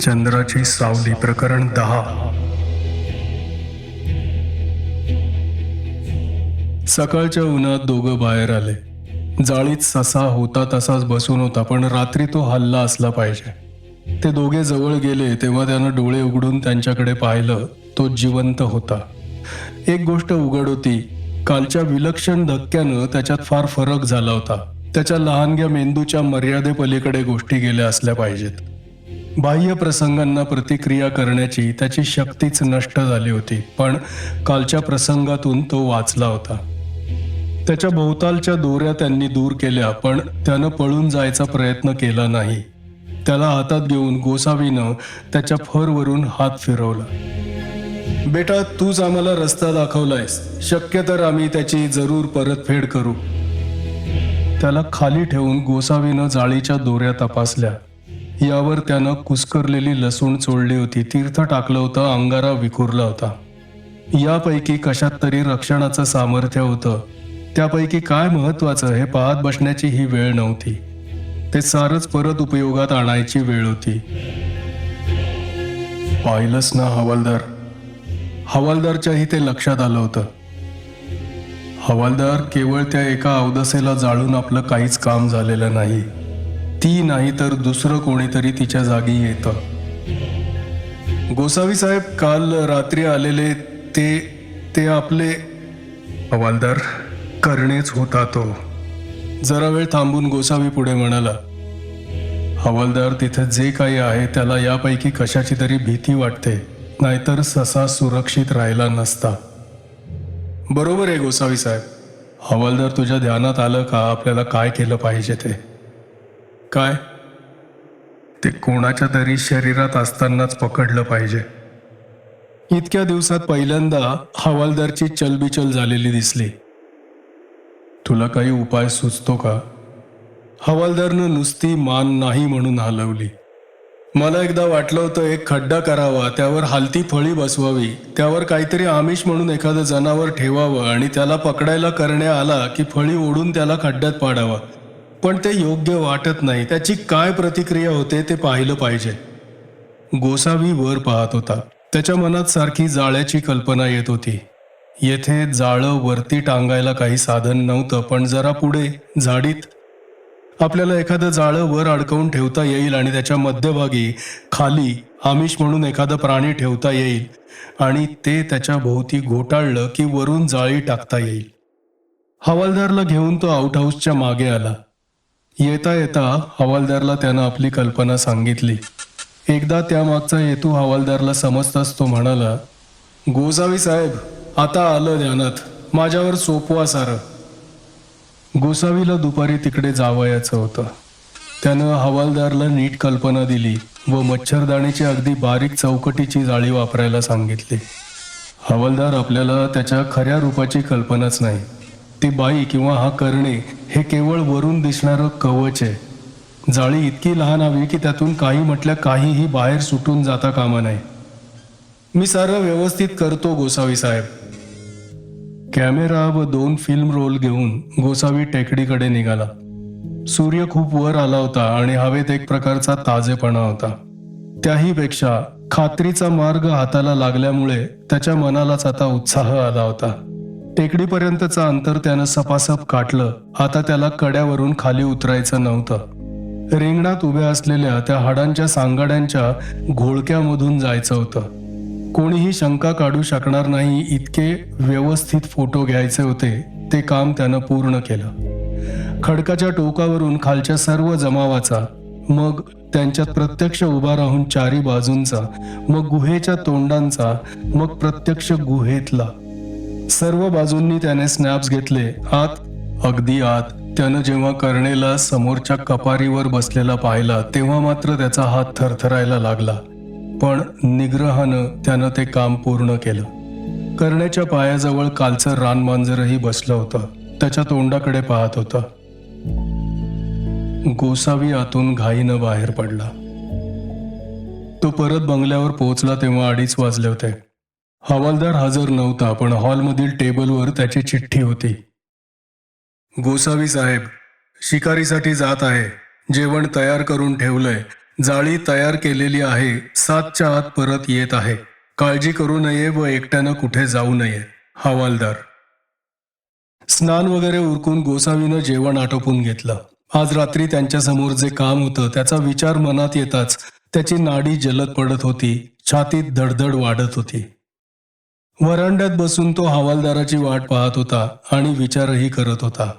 चंद्राची सावली प्रकरण दहा. सकाळच्या उन्हात दोघं बाहेर आले. जाळीत ससा होता तसाच बसून होता पण रात्री तो हल्ला असला पाहिजे. ते दोघे जवळ गेले तेव्हा त्यानं डोळे उघडून त्यांच्याकडे पाहिलं तो जिवंत होता. एक गोष्ट उघड होती कालच्या विलक्षण धक्क्यानं त्याच्यात फार फरक झाला होता. त्याच्या लहानग्या मेंदूच्या मर्यादेपलीकडे गोष्टी गेल्या असल्या पाहिजेत. बाह्य प्रसंगांना प्रतिक्रिया करण्याची त्याची शक्तीच नष्ट झाली होती पण कालच्या प्रसंगातून तो वाचला होता. त्याच्या भोवतालच्या दोऱ्या त्यांनी दूर केल्या पण त्यानं पळून जायचा प्रयत्न केला नाही. त्याला हातात घेऊन गोसावीनं त्याच्या फरवरून हात फिरवला. बेटा तूच आम्हाला रस्ता दाखवलायस. शक्य तर आम्ही त्याची जरूर परतफेड करू. त्याला खाली ठेवून गोसावीनं जाळीच्या दोऱ्या तपासल्या. यावर त्यानं कुस्करलेली लसूण चोळली होती तीर्थ टाकलं होतं अंगारा विखुरला होता. यापैकी कशात तरी रक्षणाचं सामर्थ्य होतं. त्यापैकी काय महत्वाचं हे पाहत बसण्याची ही वेळ नव्हती. ते सारच परत उपयोगात आणायची वेळ होती. पाहिलंच ना हवालदार? हवालदारच्याही ते लक्षात आलं होतं. हवालदार केवळ त्या एका अवदसेला जाळून आपलं काहीच काम झालेलं नाही. ती नाही तर दुसरं कोणीतरी तिच्या जागी येतं. गोसावी साहेब काल रात्री आलेले ते ते आपले हवालदार करणेच होता तो. जरा वेळ थांबून गोसावी पुढे म्हणाला हवालदार तिथे जे काही आहे त्याला यापैकी कशाची तरी भीती वाटते नाहीतर ससा सुरक्षित राहिला नसता. बरोबर आहे गोसावी साहेब. हवालदार तुझ्या ध्यानात आलं का? आपल्याला काय केलं पाहिजे ते? काय? ते कोणाच्या तरी शरीरात असतानाच पकडलं पाहिजे. इतक्या दिवसात पहिल्यांदा हवालदारची चलबिचल झालेली दिसली. तुला काही उपाय सुचतो का? हवालदारनं नुसती मान नाही म्हणून हलवली. मला एकदा वाटलं होतं एक खड्डा करावा त्यावर हालती फळी बसवावी त्यावर काहीतरी आमिष म्हणून एखादं जनावर ठेवावं आणि त्याला पकडायला करण्या आला की फळी ओढून त्याला खड्ड्यात पाडावा. पण ते योग्य वाटत नाही. त्याची काय प्रतिक्रिया होते ते पाहिलं पाहिजे. गोसावी वर पाहत होता. त्याच्या मनात सारखी जाळ्याची कल्पना येत होती. येथे जाळं वरती टांगायला काही साधन नव्हतं पण जरा पुढे झाडीत. आपल्याला एखादं जाळं वर अडकवून ठेवता येईल आणि त्याच्या मध्यभागी खाली आमिष म्हणून एखादं प्राणी ठेवता येईल आणि ते त्याच्या भोवती घोटाळलं की वरून जाळी टाकता येईल. हवालदारला घेऊन तो आउट हाऊसच्या मागे आला. येता येता हवालदारला त्यानं आपली कल्पना सांगितली. एकदा त्यामागचा हेतू हवालदारला समजताच तो म्हणाला गोसावी साहेब आता आलं ध्यानात. माझ्यावर सोपवा सारं. गोसावीला दुपारी तिकडे जावयाचं होतं. त्यानं हवालदारला नीट कल्पना दिली व मच्छरदाणीची अगदी बारीक चौकटीची जाळी वापरायला सांगितली. हवालदार आपल्याला त्याच्या खऱ्या रूपाची कल्पनाच नाही. ती बाई किंवा हा करणे हे केवळ वरून दिसणारं कवच आहे. जाळी इतकी लहान हवी की त्यातून काही म्हटल्या काहीही बाहेर सुटून जाता कामा नाही मी सारं व्यवस्थित करतो गोसावी साहेब. कॅमेरा व दोन फिल्म रोल घेऊन गोसावी टेकडीकडे निघाला. सूर्य खूप वर आला होता आणि हवेत एक प्रकारचा ताजेपणा होता. त्याहीपेक्षा खात्रीचा मार्ग हाताला लागल्यामुळे त्याच्या मनालाच आता उत्साह आला होता. टेकडीपर्यंतचं अंतर त्यानं सपासप काटलं. आता त्याला कड्यावरून खाली उतरायचं नव्हतं. रिंगणात उभ्या असलेल्या त्या हाडांच्या सांगाड्यांच्या घोळक्यामधून जायचं होतं. कोणीही शंका काढू शकणार नाही इतके व्यवस्थित फोटो घ्यायचे होते ते काम त्यानं पूर्ण केलं. खडकाच्या टोकावरून खालच्या सर्व जमावाचा मग त्यांच्यात प्रत्यक्ष उभा राहून चारी बाजूंचा मग गुहेच्या तोंडांचा मग प्रत्यक्ष गुहेतला. सर्व बाजूंनी त्याने स्नॅप्स घेतले. आत अगदी आत त्यानं जेव्हा कर्णेला समोरच्या कपारीवर बसलेला पाहिला तेव्हा मात्र त्याचा हात थरथरायला लागला. पण निग्रहानं त्यानं ते काम पूर्ण केलं. कर्णेच्या पायाजवळ कालचं रानमांजरही बसलं होतं. त्याच्या तोंडाकडे पाहत होता. गोसावी आतून घाईनं बाहेर पडला. तो परत बंगल्यावर पोहोचला तेव्हा अडीच वाजले होते. हवालदार हजर नव्हता पण हॉलमधील टेबलवर त्याची चिठ्ठी होती. गोसावी साहेब शिकारीसाठी जात आहे. जेवण तयार करून ठेवलंय. जाळी तयार केलेली आहे. सातच्या आत परत येत आहे. काळजी करू नये व एकट्यानं कुठे जाऊ नये. हवालदार. स्नान वगैरे उरकून गोसावीनं जेवण आटोपून घेतलं. आज रात्री त्यांच्यासमोर जे काम होतं त्याचा विचार मनात येताच त्याची नाडी जलद पडत होती. छातीत धडधड वाढत होती. वरांड्यात बसून तो हवालदाराची वाट पाहत होता आणि विचारही करत होता.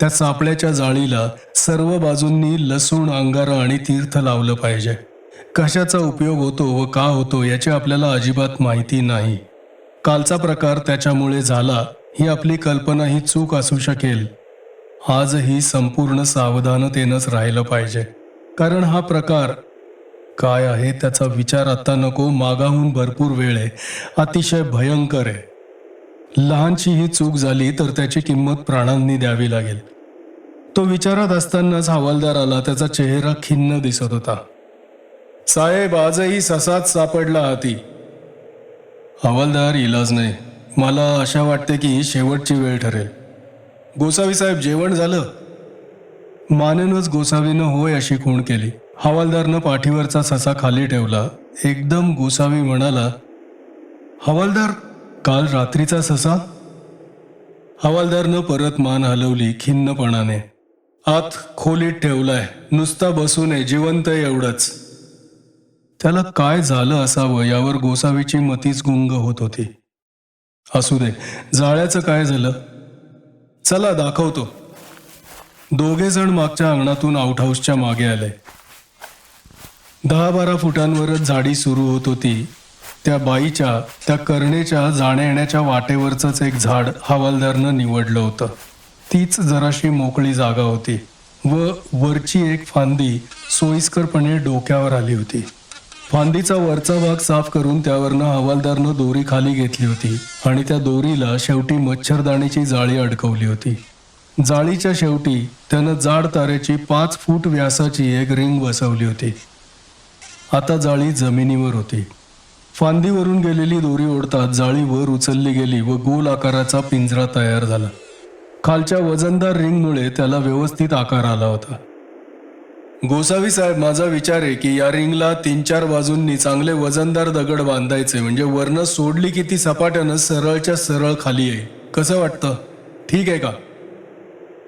त्या सापळ्याच्या जाळीला सर्व बाजूंनी लसूण अंगारा आणि तीर्थ लावलं पाहिजे. कशाचा उपयोग होतो व का होतो याची आपल्याला अजिबात माहिती नाही. कालचा प्रकार त्याच्यामुळे झाला ही आपली कल्पना ही चूक असू शकेल. आजही संपूर्ण सावधानतेनंच राहिलं पाहिजे. कारण हा प्रकार काय आहे त्याचा विचार आता नको मागाहून भरपूर वेळ आहे. अतिशय भयंकर आहे. लहानशी ही चूक झाली तर त्याची किंमत प्राणांनी द्यावी लागेल. तो विचारात असतानाच हवालदार आला त्याचा चेहरा खिन्न दिसत होता. साहेब आजही ससाच सापडला हाती. हवालदार इलाज नाही. मला आशा वाटते की शेवटची वेळ ठरेल. गोसावी साहेब जेवण झालं? मानेनच गोसावीनं होय अशी खूण केली. हवालदारनं पाठीवरचा ससा खाली ठेवला. एकदम गोसावी म्हणाला हवालदार काल रात्रीचा ससा? हवालदारनं परत मान हलवली खिन्नपणाने. आत खोलीत ठेवलाय नुसता बसू नये जिवंत आहे एवढंच. त्याला काय झालं असावं यावर गोसावीची मतीच गुंग होत होती. असू दे जाळ्याचं काय झालं? चला दाखवतो. दोघे जण मागच्या अंगणातून आउटहाऊसच्या मागे आले. दहा बारा फुटांवरच झाडी सुरू होत होती. त्या बाईच्या त्या करणेच्या जाण्या येण्याच्या वाटेवरचंच एक झाड हवालदारनं निवडलं होतं. तीच जराशी मोकळी जागा होती व वरची एक फांदी सोयीस्करपणे डोक्यावर आली होती. फांदीचा वरचा भाग साफ करून त्यावरनं हवालदारनं दोरी खाली घेतली होती आणि त्या दोरीला शेवटी मच्छरदाणीची जाळी अडकवली होती. जाळीच्या शेवटी त्यानं जाड तारेची पाच फूट व्यासाची एक रिंग बसवली होती. आता जाळी जमिनीवर होती. फांदीवरून गेलेली दोरी ओढताच जाळी वर उचलली गेली व गोल आकाराचा पिंजरा तयार झाला. खालच्या वजनदार रिंगमुळे त्याला व्यवस्थित आकार आला होता. गोसावी साहेब माझा विचार आहे की या रिंगला तीन चार बाजूंनी चांगले वजनदार दगड बांधायचे म्हणजे वर्ण सोडली की ती सपाट्यानं सरळच्या सरळ खाली येईल. कसं वाटतं? ठीक आहे का?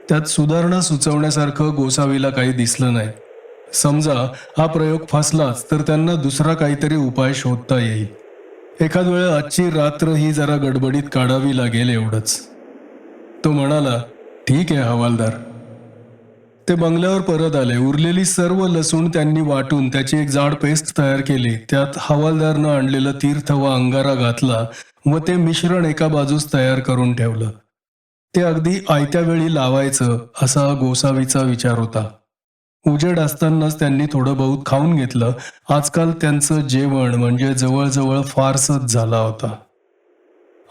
त्यात सुधारणा सुचवण्यासारखं गोसावीला काही दिसलं नाही. समजा हा प्रयोग फसलाच तर त्यांना दुसरा काहीतरी उपाय शोधता येईल. एखाद वेळ आजची रात्र ही जरा गडबडीत काढावी लागेल एवढंच. तो म्हणाला ठीक आहे हवालदार. ते बंगल्यावर परत आले. उरलेली सर्व लसूण त्यांनी वाटून त्याची एक जाड पेस्ट तयार केली. त्यात हवालदारनं आणलेलं तीर्थ व अंगारा घातला व ते मिश्रण एका बाजूस तयार करून ठेवलं. ते अगदी आयत्या वेळी लावायचं असा गोसावीचा विचार होता. उजेड असतानाच त्यांनी थोडं बहुत खाऊन घेतलं. आजकाल त्यांचं जेवण म्हणजे जवळजवळ फारसच झाला होता.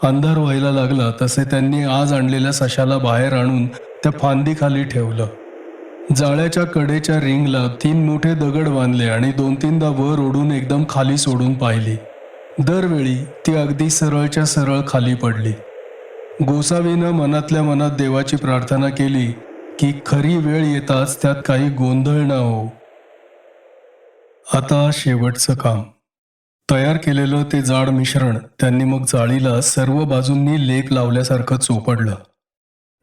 अंधार व्हायला लागला तसे त्यांनी आज आणलेल्या सशाला बाहेर आणून त्या फांदीखाली ठेवलं. जाळ्याच्या कडेच्या रिंगला तीन मोठे दगड बांधले आणि दोन तीनदा वर ओढून एकदम खाली सोडून पाहिली. दरवेळी ती अगदी सरळच्या सरळ खाली पडली. गोसावीनं मनातल्या मनात देवाची प्रार्थना केली की खरी वेळ येताच त्यात काही गोंधळ ना हो. आता शेवटचं काम. तयार केलेलं ते जाड मिश्रण त्यांनी मग जाळीला सर्व बाजूंनी लेप लावल्यासारखं चोपडलं.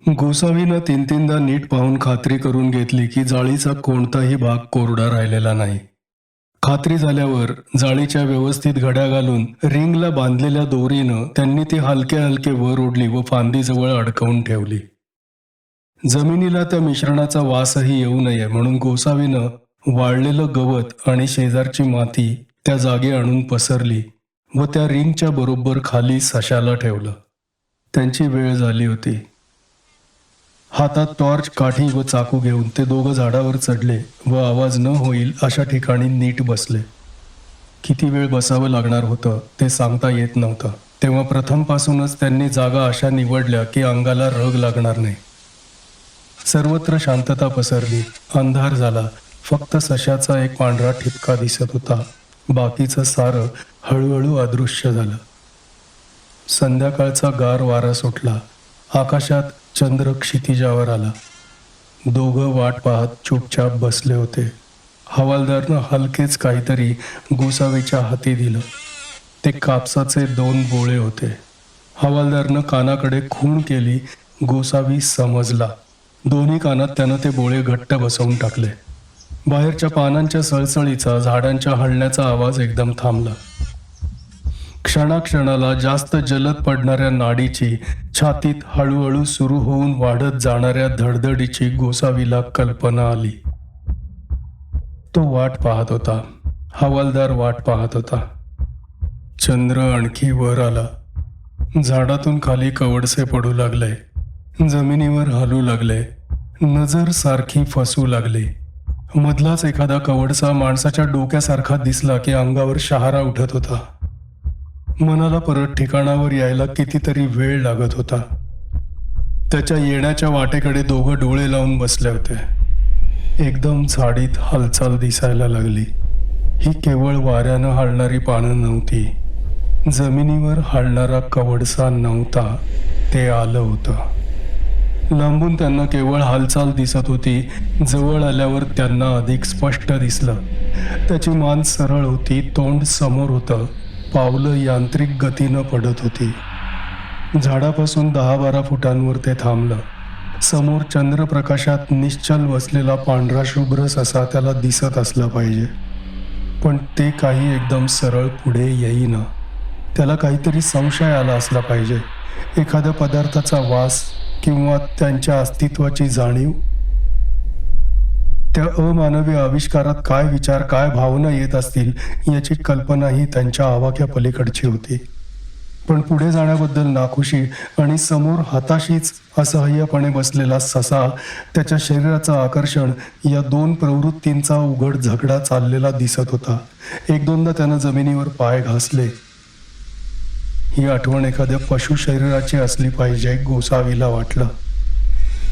गोसावीनं तीन तीनदा नीट पाहून खात्री करून घेतली की जाळीचा कोणताही भाग कोरडा राहिलेला नाही. खात्री झाल्यावर जाळीच्या व्यवस्थित घड्या घालून रिंगला बांधलेल्या दोरीनं त्यांनी ती हलके हलके वर ओढली व फांदीजवळ अडकवून ठेवली. जमिनीला त्या मिश्रणाचा वासही येऊ नये म्हणून गोसावीनं वाळलेलं गवत आणि शेजारची माती त्या जागे आणून पसरली व त्या रिंगच्या बरोबर खाली सशाला ठेवलं. त्यांची वेळ झाली होती. हातात टॉर्च काठी व चाकू घेऊन ते दोघं झाडावर चढले व आवाज न होईल अशा ठिकाणी नीट बसले. किती वेळ बसावं लागणार होतं ते सांगता येत नव्हतं. तेव्हा प्रथमपासूनच त्यांनी जागा अशा निवडल्या की अंगाला रग लागणार नाही. सर्वत्र शांतता पसरली. अंधार झाला. फक्त सशाचा एक पांढरा ठिपका दिसत होता. बाकीचं सारं हळूहळू अदृश्य झालं. संध्याकाळचा गार वारा सुटला. आकाशात चंद्र क्षितिजावर आला. दोघं वाट पाहत चुपचाप बसले होते. हवालदारनं हलकेच काहीतरी गोसावीच्या हाती दिलं. ते कापसाचे दोन बोळे होते. हवालदारनं कानाकडे खूण केली. गोसावी समजला. दोन्ही कानात त्यानं ते बोळे घट्ट बसवून टाकले. बाहेरच्या पानांच्या सळसळीचा झाडांच्या हलण्याचा आवाज एकदम थांबला. क्षणाक्षणाला जास्त जलद पडणाऱ्या नाडीची छातीत हळूहळू सुरू होऊन वाढत जाणाऱ्या धडधडीची गोसावीला कल्पना आली. तो वाट पाहत होता. हवालदार वाट पाहत होता. चंद्र आणखी वर आला. झाडातून खाली कवडसे पडू लागले. जमिनीवर हलू लागले नजर सारखी फसू लागली. मधलाच एखादा कवडसा माणसाच्या डोक्यासारखा दिसला की अंगावर शहारा उठत होता. मनाला परत ठिकाणावर यायला कितीतरी वेळ लागत होता. त्याच्या येण्याच्या वाटेकडे दोघं डोळे लावून बसले होते. एकदम झाडीत हालचाल दिसायला लागली. ही केवळ वाऱ्यानं हालणारी पानं नव्हती. जमिनीवर हालणारा कवडसा नव्हता ते आलं होतं. लांबून त्यांना केवळ हालचाल दिसत होती. जवळ आल्यावर त्यांना अधिक स्पष्ट दिसलं. त्याची मान सरळ होती तोंड समोर होतं. पावलं यांत्रिक गतीनं पडत होती. झाडापासून दहा बारा फुटांवर ते थांबलं. समोर चंद्रप्रकाशात निश्चल बसलेला पांढरा शुभ्र ससा त्याला दिसत असला पाहिजे. पण ते काही एकदम सरळ पुढे येईना. त्याला काहीतरी संशय आला असला पाहिजे. एखाद्या पदार्थाचा वास किंवा त्यांच्या अस्तित्वाची जाणीव? त्या अमानवी आविष्कारात काय विचार काय भावना येत असतील याची कल्पना ही त्यांच्या आवाक्या पलीकडची होती. पण पुढे जाण्याबद्दल नाखुशी आणि समोर हाताशीच असहाय्यपणे बसलेला ससा त्याच्या शरीराचं आकर्षण या दोन प्रवृत्तींचा उघड झगडा चाललेला दिसत होता. एक दोनदा त्यानं जमिनीवर पाय घासले. ही आठवण एखाद्या पशु शरीराची असली पाहिजे गोसावीला वाटलं.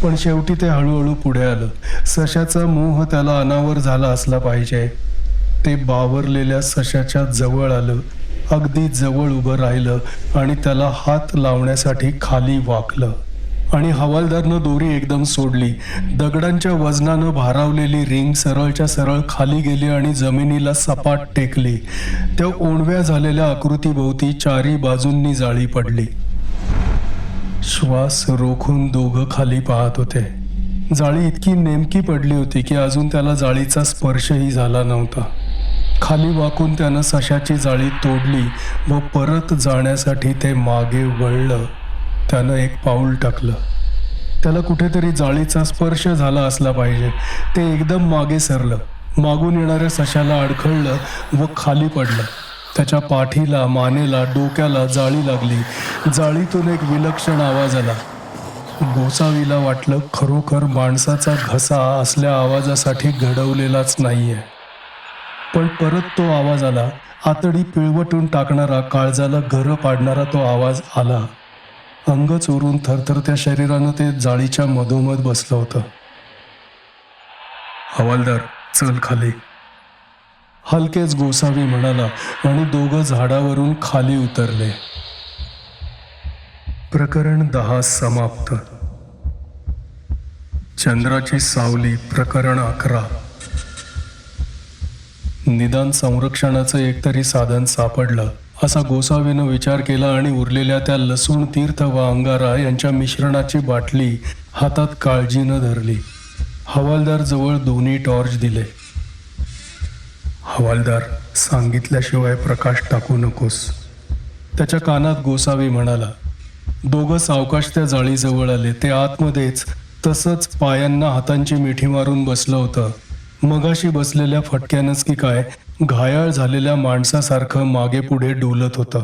पण शेवटी ते हळूहळू पुढे आलं. सशाचा मोह त्याला अनावर झाला असला पाहिजे. ते बावरलेल्या सशाच्या जवळ आलं. अगदी जवळ उभं राहिलं आणि त्याला हात लावण्यासाठी खाली वाकलं. आणि हवालदारनं दोरी एकदम सोडली. दगडांच्या वजनानं भारावलेली रिंग सरळच्या सरळ खाली गेली आणि जमिनीला सपाट टेकली. त्या ओणव्या झालेल्या आकृतीभोवती चारी बाजूंनी जाळी पडली. श्वास रोखून दोघं खाली पाहत होते. जाळी इतकी नेमकी पडली होती की अजून त्याला जाळीचा स्पर्शही झाला नव्हता. खाली वाकून त्यानं सशाची जाळी तोडली व परत जाण्यासाठी ते मागे वळलं. त्यानं एक पाऊल टाकलं. त्याला कुठेतरी जाळीचा स्पर्श झाला असला पाहिजे. ते एकदम मागे सरलं. मागून येणाऱ्या सशाला अडखळलं व खाली पडलं. त्याच्या पाठीला मानेला डोक्याला जाळी लागली. जाळीतून एक विलक्षण आवाज आला. गोसावीला वाटलं खरोखर माणसाचा घसा असल्या आवाजासाठी घडवलेलाच नाहीये. पण परत तो आवाज आला. आतडी पिळवटून टाकणारा काळजाला घरं पाडणारा तो आवाज आला. अंग चोरून थरथरत्या शरीरानं ते जाळीच्या मधोमध बसलं होतं. हवालदार चल खाली. हलकेच गोसावी म्हणाला आणि दोघं झाडावरून खाली उतरले. प्रकरण दहा समाप्त. चंद्राची सावली प्रकरण अकरा. निदान संरक्षणाचं एकतरी साधन सापडलं. असा गोसावीनं विचार केला आणि उरलेल्या त्या लसूण तीर्थ व अंगारा यांच्या मिश्रणाची बाटली हातात काळजीनं धरली. हवालदार जवळ दोन्ही टॉर्च दिले. हवालदार सांगितल्याशिवाय प्रकाश टाकू नकोस त्याच्या कानात गोसावी म्हणाला. दोघं सावकाश त्या जाळीजवळ आले. ते आतमध्येच तसंच पायांना हातांची मिठी मारून बसलं होतं. मगाशी बसलेल्या फटक्यानंच की काय घायाळ झालेल्या माणसासारखं मागे पुढे डोलत होतं.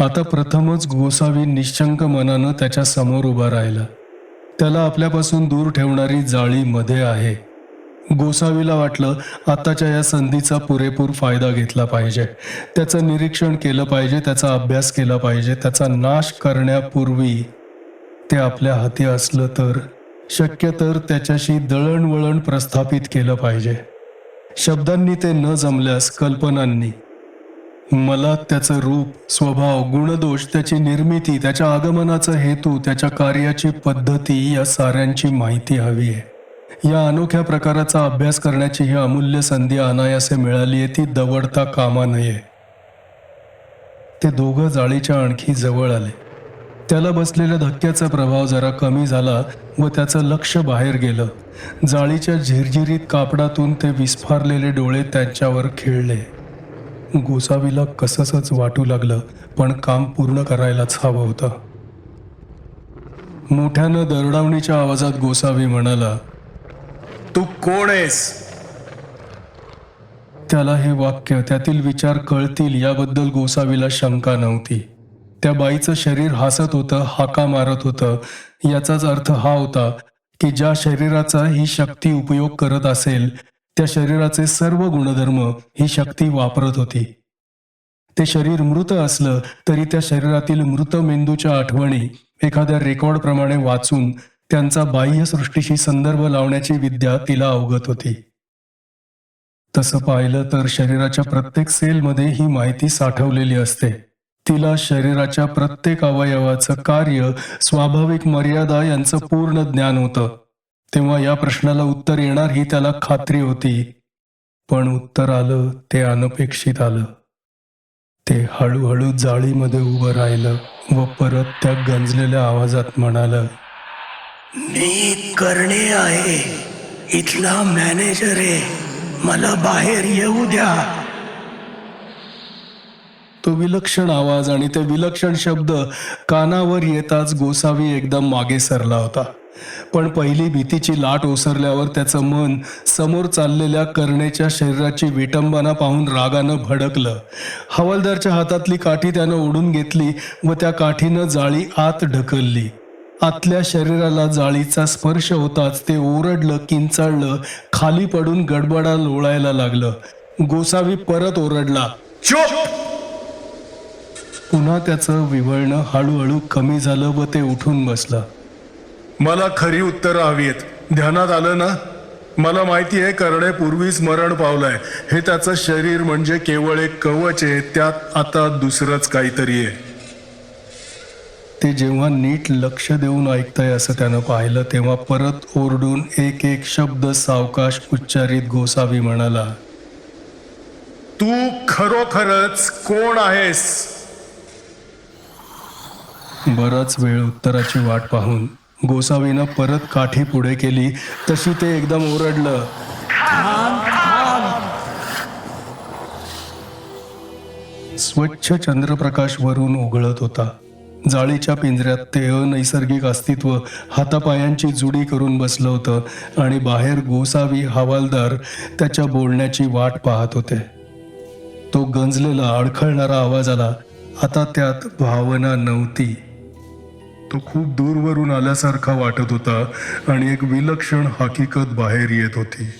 आता प्रथमच गोसावी निश्चंक मनानं त्याच्यासमोर उभा राहिला. त्याला आपल्यापासून दूर ठेवणारी जाळी मध्ये आहे. गोसावीला वाटलं आताच्या या संधीचा पुरेपूर फायदा घेतला पाहिजे. त्याचं निरीक्षण केलं पाहिजे त्याचा अभ्यास केला पाहिजे त्याचा नाश करण्यापूर्वी ते आपल्या हाती असलं तर शक्य तर त्याच्याशी दळणवळण प्रस्थापित केलं पाहिजे. शब्दांनी ते न जमल्यास कल्पनांनी. मला त्याचं रूप स्वभाव गुणदोष त्याची निर्मिती त्याच्या आगमनाचा हेतू त्याच्या कार्याची पद्धती या साऱ्यांची माहिती हवी आहे. या अनोख्या प्रकाराचा अभ्यास करण्याची ही अमूल्य संधी अनायासे मिळाली आहे ती दवडता कामा नये. ते दोघं जाळीच्या आणखी जवळ आले. त्याला बसलेल्या धक्क्याचा प्रभाव जरा कमी झाला व त्याचं लक्ष बाहेर गेलं. जाळीच्या झिरझिरीत कापडातून ते विस्फारलेले डोळे त्यांच्यावर खेळले. गोसावीला कससंच वाटू लागलं पण काम पूर्ण करायलाच हवं होतं. मोठ्यानं दरडावणीच्या आवाजात गोसावी म्हणाला तू कोण आहेस? त्याला हे वाक्य त्यातील विचार कळतील याबद्दल गोसावीला शंका नव्हती. त्या बाईचं शरीर हसत होतं हाका मारत होतं. याचाच अर्थ हा होता की ज्या शरीराचा ही शक्ती उपयोग करत असेल त्या शरीराचे सर्व गुणधर्म ही शक्ती वापरत होती. ते शरीर मृत असलं तरी त्या शरीरातील मृत मेंदूच्या आठवणी एखाद्या रेकॉर्ड प्रमाणे वाचून त्यांचा बाह्य सृष्टीशी संदर्भ लावण्याची विद्या तिला अवगत होती. तसं पाहिलं तर शरीराच्या प्रत्येक सेलमध्ये ही माहिती साठवलेली असते. तिला शरीराच्या प्रत्येक अवयवाचं कार्य स्वाभाविक मर्यादा यांचं पूर्ण ज्ञान होतं. तेव्हा या प्रश्नाला उत्तर येणार ही त्याला खात्री होती. पण उत्तर आलं ते अनपेक्षित आलं. ते हळूहळू जाळीमध्ये उभं राहिलं व परत त्या गंजलेल्या आवाजात म्हणालं मी करणे आहे. इथला मॅनेजर आहे. मला बाहेर येऊ द्या. तो विलक्षण आवाज आणि ते विलक्षण शब्द कानावर येताच गोसावी एकदम मागे सरला होता. पण पहिली भीतीची लाट ओसरल्यावर त्याचं मन समोर चाललेल्या करणेच्या शरीराची विटंबना पाहून रागानं भडकलं. हवालदारच्या हातातली काठी त्यानं ओढून घेतली व त्या काठीनं जाळी आत ढकलली. आतल्या शरीराला जाळीचा स्पर्श होताच ते ओरडलं किंचाळलं खाली पडून गडबडा लोळायला लागलं. गोसावी परत ओरडला चुप! पुन्हा त्याचं विवळणं हळूहळू कमी झालं व ते उठून बसलं. मला खरी उत्तरं हवी आहेत ध्यानात आलं ना? मला माहिती आहे करणे पूर्वीच मरण पावलंय. हे त्याचं शरीर म्हणजे केवळ एक कवच आहे त्यात आता दुसरंच काहीतरी आहे. ते जेव्हा नीट लक्ष देऊन ऐकतंय असं त्यानं पाहिलं तेव्हा परत ओरडून एक एक शब्द सावकाश उच्चारित गोसावी म्हणाला तू खरोखरच कोण आहेस? बराच वेळ उत्तराची वाट पाहून गोसावीनं परत काठी पुढे केली तशी ते एकदम ओरडलं. स्वच्छ चंद्रप्रकाश वरून उघळत होता. जाळीच्या पिंजऱ्यात ते अनैसर्गिक अस्तित्व हातापायांची जुडी करून बसलं होतं आणि बाहेर गोसावी हवालदार त्याच्या बोलण्याची वाट पाहत होते. तो गंजलेला अडखळणारा आवाज आला. आता त्यात भावना नव्हती. तो खूप दूरवरून आल्यासारखा वाटत होता आणि एक विलक्षण हकीकत बाहेर येत होती.